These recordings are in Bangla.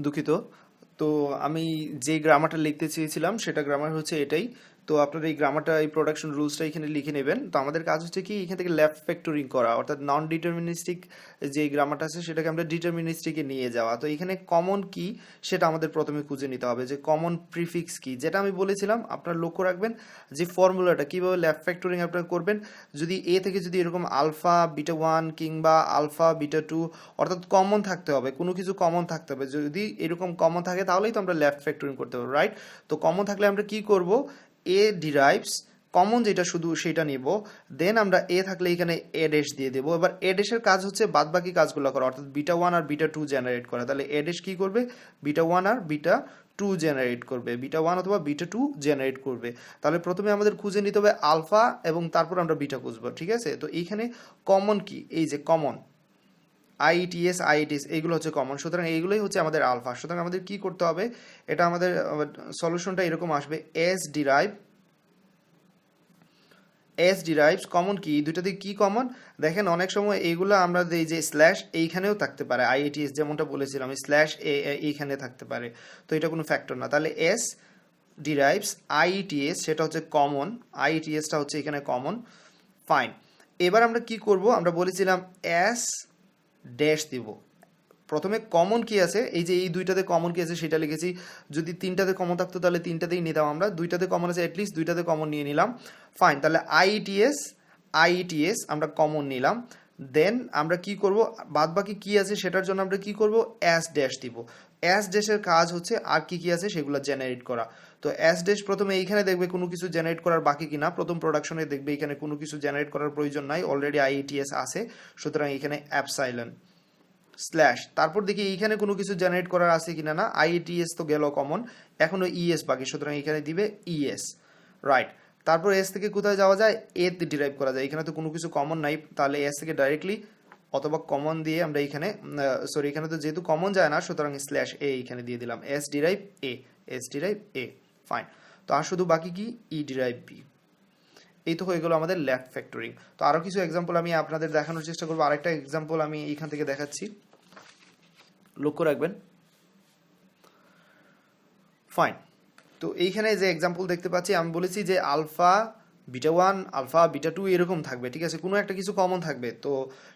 দুঃখিত। তো আমি যে গ্রামারটা লিখতে চেয়েছিলাম সেটা গ্রামার হচ্ছে এটাই। তো আপনার এই গ্রামারটা এই প্রোডাকশন রুলসটা এখানে লিখে নেবেন। তো আমাদের কাজ হচ্ছে কি, এখান থেকে লেফট ফ্যাক্টরিং করা, অর্থাৎ নন ডিটারমিনিস্টিক যে গ্রামারটা আছে, সেটাকে আমরা ডিটারমিনিস্টিকে নিয়ে যাওয়া। তো এখানে কমন কি, সেটা আমাদের প্রথমে খুঁজে নিতে হবে যে কমন প্রিফিক্স কি। যেটা আমি বলেছিলাম, আপনার লক্ষ্য রাখবেন যে ফর্মুলাটা কীভাবে লেফট ফ্যাক্টরিং আপনারা করবেন, যদি এ থেকে যদি এরকম আলফা বিটা ওয়ান কিংবা আলফা বিটা টু অর্থাৎ কমন থাকতে হবে, কোনো কিছু কমন থাকতে হবে। যদি এরকম কমন থাকে, তাহলেই তো আমরা লেফট ফ্যাক্টরিং করতে পারব রাইট তো কমন থাকলে আমরা কি করব? এ ডিরাইভস কমন যেটা শুধু সেটা নিব দেন আমরা এ থাকলে এখানে এ ডেশ দিয়ে দেবো। এবার এ ডেশের কাজ হচ্ছে বাদ বাকি কাজগুলো করা, অর্থাৎ বিটা ওয়ান আর বিটা টু জেনারেট করা। তাহলে এ ডেশ কী করবে? বিটা ওয়ান আর বিটা টু জেনারেট করবে। বিটা ওয়ান অথবা বিটা টু জেনারেট করবে। তাহলে প্রথমে আমাদের খুঁজে নিতে হবে আলফা এবং তারপর আমরা বিটা খুঁজবো, ঠিক আছে? তো এইখানে কমন কি? এই যে কমন আইটিএস আইটিএস এইগুলো হচ্ছে কমন সুতরাং এইগুলোই হচ্ছে আমাদের আলফা। সুতরাং আমাদের কি করতে হবে? এটা আমাদের সলিউশনটা এরকম আসবে। S derive S derives common কি? দুইটা দিকে কি কমন দেখেন অনেক সময় এইগুলো আমরা এই যে স্ল্যাশ এইখানেও থাকতে পারে। আইএটিএস যেমনটা বলেছিলাম স্ল্যাশ এইখানে থাকতে পারে। তো এটা কোনো ফ্যাক্টর না। তাহলে এস ডিরাইভস আইটিএস সেটা হচ্ছে কমন আইটিএসটা হচ্ছে এখানে কমন ফাইন এবার আমরা কি করব? আমরা বলেছিলাম এস ড্যাশ দিব। প্রথমে কমন কি আছে, এই যে এই দুইটাতে কমন কি আছে, সেটা লিখেছি। যদি তিনটাতে কমন থাকতো, তাহলে তিনটাতেই নিতাম আমরা। দুইটাতে কমন আছে অ্যাটলিস্ট দুইটাতে কমন নিয়ে নিলাম। ফাইন তাহলে আইটিএস আইটিএস আমরা কমন নিলাম। দেন আমরা কি করব? বাদ বাকি কি আছে, সেটার জন্য আমরা কি করব? অ্যাস ড্যাশ দিব। অ্যাস ড্যাশের কাজ হচ্ছে আর কি কি আছে, সেগুলো জেনারেট করা। তো অ্যাস ড্যাশ প্রথমে এইখানে দেখবে কোনো কিছু জেনারেট করার বাকি কিনা। প্রথম প্রোডাকশনে দেখবে এখানে কোনো কিছু জেনারেট করার প্রয়োজন নাই। অলরেডি আইটিএস আছে। সুতরাং এখানে অ্যাপসাইলন স্ল্যাশ তারপর দেখি এইখানে কোনো কিছু জেনারেট করার আছে কিনা না। আইটিএস তো গেল কমন এখনও ইএস বাকি, সুতরাং এখানে দিবে ইএস রাইট তারপর এস থেকে কোথায় যাওয়া যায়? এ ডিরাইভ করা যায়। এখানে তো কোনো কিছু কমন নাই। তাহলে এস থেকে ডাইরেক্টলি অথবা কমন দিয়ে আমরা এখানে সরি এখানে তো যেহেতু কমন যায় না, সুতরাং স্ল্যাশ এ এখানে দিয়ে দিলাম। S derive A S derive A fine তো আর শুধু বাকি কি? ই ডিরাইভ বি এই তো হয়ে গেলো আমাদের ল্যাব ফ্যাক্টরিং তো আরও কিছু এক্সাম্পল আমি আপনাদের দেখানোর চেষ্টা করব। আরেকটা এক্সাম্পল আমি এইখান থেকে দেখাচ্ছি। লক্ষ্য রাখবেন। ফাইন তো এইখানে যে এক্সাম্পল দেখতে পাচ্ছি, আমি বলেছি যে alpha beta one alpha beta two এরকম থাকবে, ঠিক আছে? কোনো একটা কিছু কমন থাকবে, তো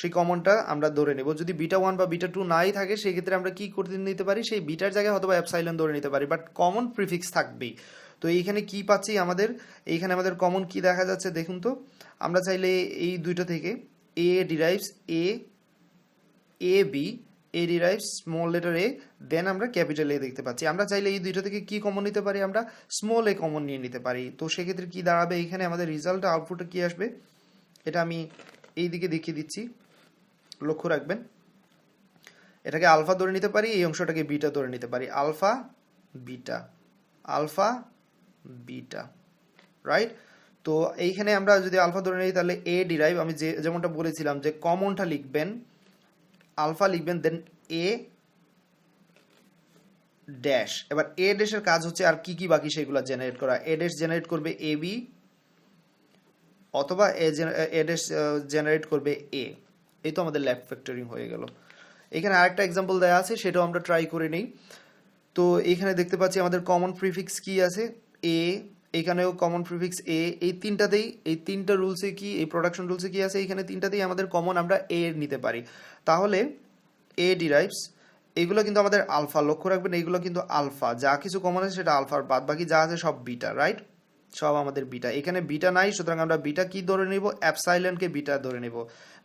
সেই কমনটা আমরা ধরে নেব। যদি বিটা ওয়ান বা বিটা টু নাই থাকে, সেই ক্ষেত্রে আমরা কি করতে নিতে পারি? সেই বিটার জায়গায় হয়তো অ্যাপসাইলন ধরে নিতে পারি বাট কমন প্রিফিক্স থাকবেই। তো এইখানে কি পাচ্ছি আমাদের? এইখানে আমাদের কমন কি দেখা যাচ্ছে দেখুন তো? আমরা চাইলে এই দুইটা থেকে A derives A A B A derives small letter A then আমরা ক্যাপিটাল এ দেখতে পাচ্ছি। আমরা চাইলে এই দুইটা থেকে কি কমন নিতে পারি? আমরা স্মল এ কমন নিয়ে নিতে পারি। তো সেক্ষেত্রে কি দাঁড়াবে? এখানে আমাদের রেজাল্ট আউটপুটে কি আসবে? এটা আমি এই দিকে দেখিয়ে দিচ্ছি। লক্ষ্য রাখবেন। এটাকে আলফা ধরে নিতে পারি, এই অংশটাকে বিটা ধরে নিতে পারি। Alpha beta alpha beta right তো এইখানে আমরা যদি আলফা ধরে নিই, তাহলে এ ডিরাইভ আমি যে, যেমনটা বলেছিলাম যে কমনটা লিখবেন। আলফা লিখবেন দেন এ ড্যাশ এবার এ ড্যাশের কাজ হচ্ছে আর কি কি বাকি সেগুলো জেনারেট করা। এ ড্যাশ জেনারেট করবে এ বি অথবা এ ড্যাশ জেনারেট করবে এ এই তো আমাদের ল্যাব ফ্যাক্টরিং হয়ে গেল। এখানে আরেকটা এক্সাম্পল দেওয়া আছে, সেটাও আমরা ট্রাই করে নিই। তো এখানে দেখতে পাচ্ছি আমাদের কমন প্রিফিক্স কি আছে? এ এখানেও কমন প্রিফিক্স এ এই তিনটাতেই, এই তিনটা রুলসে কি, এই প্রোডাকশন রুলসে কি আছে, এখানে তিনটাতেই আমাদের কমন আমরা এ নিতে পারি। তাহলে এ ডিরাইভস এগুলো কিন্তু আমাদের আলফা লক্ষ্য রাখবেন এইগুলো কিন্তু আলফা যা কিছু কমন আছে সেটা আলফার বাদ বাকি যা আছে সব বিটা রাইট সব আমাদের বিটা এখানে বিটা নাই, সুতরাং আমরা বিটা কি ধরে নিব? অ্যাপসাইলনকে বিটা ধরে নেব।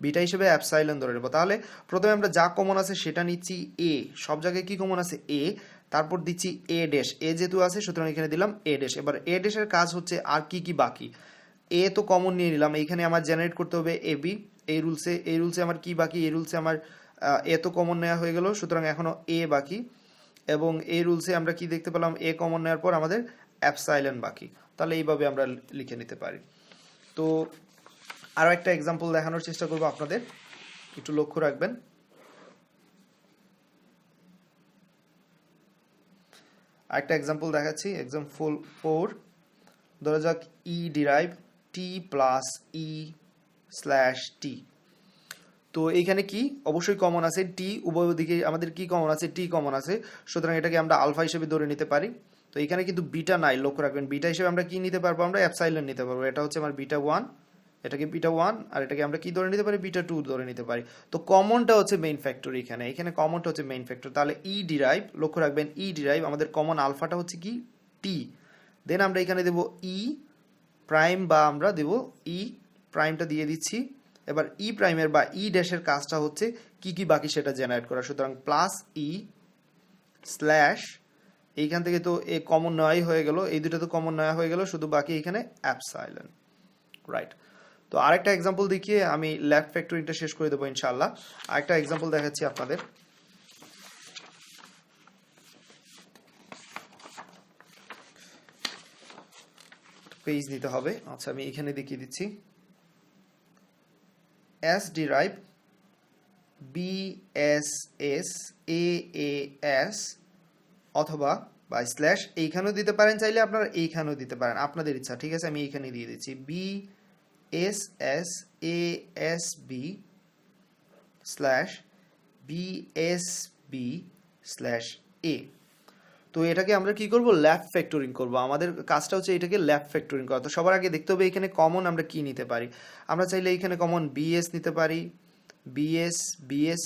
বিটা হিসেবে অ্যাপসাইলন ধরে নেব। তাহলে, প্রথমে আমরা যা কমন আছে সেটা নিচ্ছি এ সব জায়গায় কি কমন আছে? এ তারপর দিচ্ছি এ ড্যাশ এ যেহেতু আছে, সুতরাং এখানে দিলাম এ ড্যাশ এবার এ ড্যাশের কাজ হচ্ছে আর কি কি বাকি? এ তো কমন নিয়ে নিলাম। এখানে আমার জেনারেট করতে হবে এ বি এই রুলসে এই রুলসে আমার কি বাকি? এই রুলসে আমার এ তো কমন নেওয়া হয়ে গেল, সুতরাং এখনও এ বাকি। এবং এই রুলসে আমরা কি দেখতে পেলাম? এ কমন নেওয়ার পর আমাদের অ্যাপসাইলেন বাকি। তাহলে এইভাবে আমরা লিখে নিতে পারি। তো আরও একটা এক্সাম্পল দেখানোর চেষ্টা করব আপনাদের। একটু লক্ষ্য রাখবেন। আরেকটা এক্সাম্পল দেখাচ্ছি এক্সাম্পল ফোর ধরা যাক E derive T plus E slash T তো এইখানে কি? অবশ্যই কমন আছে টি উভয় দিকে আমাদের কি কমন আছে? টি কমন আছে, সুতরাং এটাকে আমরা আলফা হিসেবে ধরে নিতে পারি। তো এখানে কিন্তু বিটা নাই, লক্ষ্য রাখবেন বিটা হিসেবে আমরা কি নিতে পারব? আমরা অ্যাপসাইলেন নিতে পারব, এটা হচ্ছে আমার বিটা ওয়ান এটাকে বিটা ওয়ান আর এটাকে আমরা কি ধরে নিতে পারি? বিটা টু ধরে নিতে পারি। তো কমনটা হচ্ছে মেইন ফ্যাক্টর এখানে। এখানে কমনটা হচ্ছে মেইন ফ্যাক্টর তাহলে ই ডিরাইভ লক্ষ্য রাখবেন ই ডিরাইভ আমাদের কমন আলফাটা হচ্ছে কি? টি দেন আমরা এখানে দেব ই প্রাইম বা আমরা দেব ই প্রাইমটা দিয়ে দিচ্ছি। এবার ই প্রাইমের বা ই ড্যাশের কাজটা হচ্ছে কি কি বাকি সেটা জেনারেট করা। সুতরাং প্লাস ই স্ল্যাশ এইখান থেকে তো এ কমন নেওয়াই হয়ে গেল। এই দুটো তো কমন নেওয়া হয়ে গেল। শুধু বাকি এখানে অ্যাপসাইলেন রাইট তো আরেকটা এক্সাম্পল দেখিয়ে আমি লেফট ফ্যাক্টরিংটা শেষ করে দেবো ইনশাল্লাহ আরেকটা এক্সাম্পল দেখাচ্ছি আপনাদের। পেজ নিতে হবে। আচ্ছা আমি এখানে দেখিয়ে দিচ্ছি। S derive B S S A S অথবা বা স্ল্যাশ এইখানেও দিতে পারেন, চাইলে আপনারা এইখানেও দিতে পারেন। আপনাদের ইচ্ছা, ঠিক আছে? আমি এইখানে দিয়ে দিচ্ছি। B B S B slash A তো এটাকে আমরা কি করব? ল্যাব ফ্যাক্টরিং করব। আমাদের কাজটা হচ্ছে এটাকে ল্যাব ফ্যাক্টরিং করা। তো সবার আগে দেখতে হবে এখানে কমন আমরা কি নিতে পারি। আমরা চাইলে এখানে কমন বিএস নিতে পারি। বিএস বিএস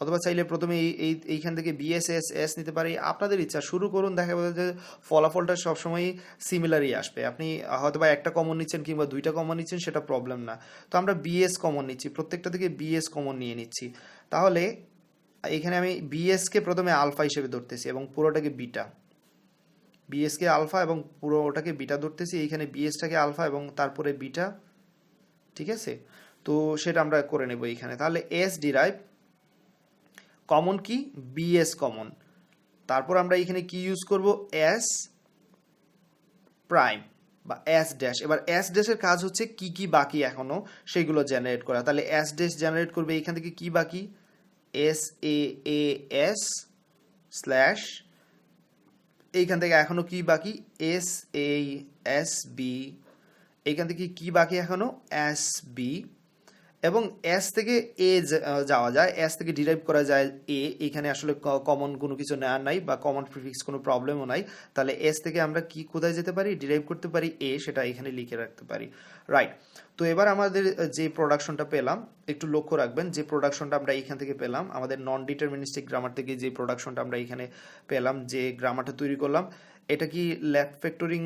অথবা চাইলে প্রথমে এই এই এইখান থেকে বিএসএস এস নিতে পারি। আপনাদের ইচ্ছা, শুরু করুন, দেখা যাবে যে ফলাফলটা সবসময় সিমিলারই আসবে। আপনি হয়তো বা একটা কমন নিচ্ছেন কিংবা দুইটা কমন নিচ্ছেন, সেটা প্রবলেম না। তো আমরা বিএস কমন নিচ্ছি, প্রত্যেকটা থেকে বিএস কমন নিয়ে নিচ্ছি। তাহলে এখানে আমি বিএসকে প্রথমে আলফা হিসেবে ধরতেছি এবং পুরোটাকে বিটা। বিএসকে আলফা এবং পুরো ওটাকে বিটা ধরতেছি, এইখানে বিএসটাকে আলফা এবং তারপরে বিটা, ঠিক আছে? তো সেটা আমরা করে নেব এইখানে। তাহলে এস ডিরাইভ কমন কি? বিএস কমন তারপর আমরা এখানে কি ইউজ করব? এস প্রাইম বা এস ড্যাশ এবার এস ড্যাশের কাজ হচ্ছে কি কি বাকি এখনও সেগুলো জেনারেট করা। তাহলে এস ড্যাশ জেনারেট করবে এখান থেকে কি বাকি? S A A S slash এইখান থেকে এখনও কি বাকি? এস এ এস বি এইখান থেকে কি বাকি এখনও? এস বি এবং এস থেকে এ যাওয়া যায় এস থেকে ডিরাইভ করা যায় এ এখানে আসলে কমন কোনো কিছু নেওয়ার নাই বা কমন প্রিফিক্স কোনো প্রবলেমও নাই। তাহলে এস থেকে আমরা কি কোথায় যেতে পারি? ডিরাইভ করতে পারি এ সেটা এখানে লিখে রাখতে পারি। রাইট তো এবার আমাদের যে প্রোডাকশনটা পেলাম, একটু লক্ষ্য রাখবেন, যে প্রোডাকশনটা আমরা এখান থেকে পেলাম, আমাদের নন ডিটারমিনিস্টিক গ্রামার থেকে যে প্রোডাকশনটা আমরা এখানে পেলাম, যে গ্রামারটা তৈরি করলাম এটা কি লেফট ফ্যাক্টরিং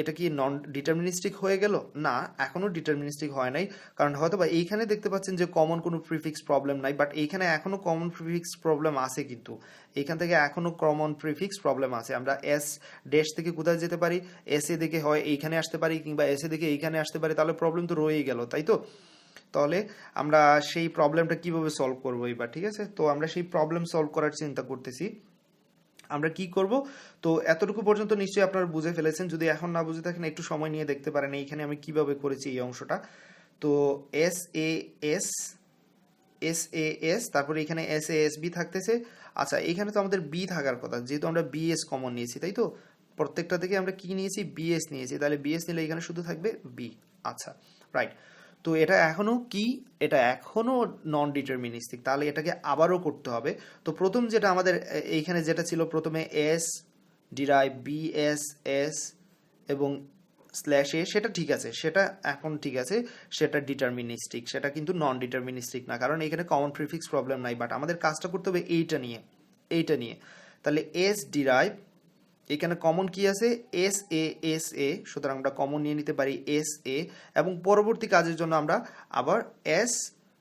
এটা কি নন ডিটারমিনিস্টিক হয়ে গেল? না এখনও ডিটারমিনিস্টিক হয় নাই। কারণ হয়তো বা এইখানে দেখতে পাচ্ছেন যে কমন কোনো প্রিফিক্স প্রবলেম নাই বাট এইখানে এখনও কমন প্রিফিক্স প্রবলেম আছে কিন্তু। এইখান থেকে এখনও কমন প্রিফিক্স প্রবলেম আছে। আমরা এস ড্যাশ থেকে কোথায় যেতে পারি? এস এ দেখে হয় এইখানে আসতে পারি কিংবা এস এ দেখে এইখানে আসতে পারি, তাহলে প্রবলেম তো রয়েই গেল, তাই তো? তাহলে আমরা সেই প্রবলেমটা কীভাবে সলভ করব এবার, ঠিক আছে? তো আমরা সেই প্রবলেম সলভ করার চিন্তা করতেছি। আমরা কি করব? তো এতটুকু পর্যন্ত নিশ্চয়ই আপনারা বুঝে ফেলেছেন। যদি এখন না বুঝে থাকেন, একটু সময় নিয়ে দেখতে পারেন এইখানে আমি কীভাবে করেছি এই অংশটা। তো S A S S A S তারপরে এখানে এস এ এস বি থাকতেছে। আচ্ছা এখানে তো আমাদের বি থাকার কথা, যেহেতু আমরা বিএস কমন নিয়েছি, তাই তো? প্রত্যেকটা থেকে আমরা কি নিয়েছি? বিএস নিয়েছি। তাহলে বিএস নিলে এখানে শুধু থাকবে বি আচ্ছা রাইট তো এটা এখনও কি? এটা এখনও নন ডিটারমিনিস্টিক তাহলে এটাকে আবারও করতে হবে। তো প্রথম যেটা আমাদের এইখানে যেটা ছিল প্রথমে S derive B S S এবং স্ল্যাশ এ সেটা ঠিক আছে। সেটা এখন ঠিক আছে। সেটা ডিটারমিনিস্টিক সেটা কিন্তু নন ডিটারমিনিস্টিক না। কারণ এখানে কমন প্রিফিক্স প্রবলেম নাই। বাট আমাদের কাজটা করতে হবে এইটা নিয়ে। এইটা নিয়ে। তাহলে এস ডিরাইভ এখানে কমন কি আছে? এস এ এস এ সুতরাং আমরা কমন নিয়ে নিতে পারি এস এ এবং পরবর্তী কাজের জন্য আমরা আবার এস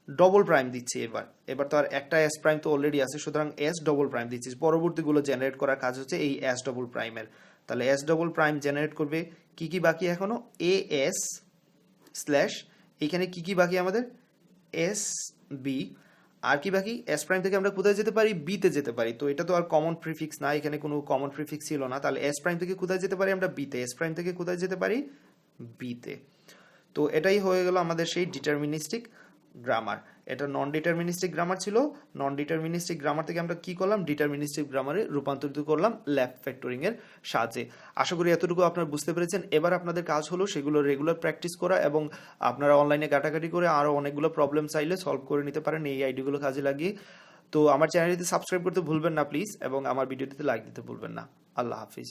ডবল প্রাইম দিচ্ছি এবার। এবার তো আর একটা এস প্রাইম তো অলরেডি আছে, সুতরাং এস ডবল প্রাইম দিচ্ছি। পরবর্তীগুলো জেনারেট করার কাজ হচ্ছে এই এস ডবল প্রাইমের তাহলে এস ডবল প্রাইম জেনারেট করবে কি কি বাকি এখনও? এ এস স্ল্যাশ এখানে কি কি বাকি আমাদের? এস বি আর কি বাকি? এস প্রাইম থেকে আমরা কোথায় যেতে পারি? বিতে যেতে পারি। তো এটা তো আর কমন প্রিফিক্স না এখানে কোনো কমন প্রিফিক্স ছিল না। তাহলে এস প্রাইম থেকে কোথায় যেতে পারি আমরা? বিতে এস প্রাইম থেকে কোথায় যেতে পারি? বিতে তো। এটাই হয়ে গেল আমাদের সেই ডিটারমিনিস্টিক গ্রামার এটা নন ডিটারমিনিস্টিক গ্রামার ছিল। নন ডিটারমিনিস্টিক গ্রামার থেকে আমরা কি করলাম? ডিটারমিনিস্টিক গ্রামারে রূপান্তরিত করলাম ল্যাপ ফ্যাক্টরিং এর সাহায্যে। আশা করি এতটুকু আপনারা বুঝতে পেরেছেন। এবার আপনাদের কাজ হলো সেগুলো রেগুলার প্র্যাকটিস করা এবং আপনারা অনলাইনে ঘাটাঘাটি করে আরও অনেকগুলো প্রবলেম চাইলে সলভ করে নিতে পারেন এই আইডিগুলো কাজে লাগিয়ে। তো আমার চ্যানেলটিতে সাবস্ক্রাইব করতে ভুলবেন না প্লিজ এবং আমার ভিডিওটিতে লাইক দিতে ভুলবেন না। আল্লাহ হাফিজ।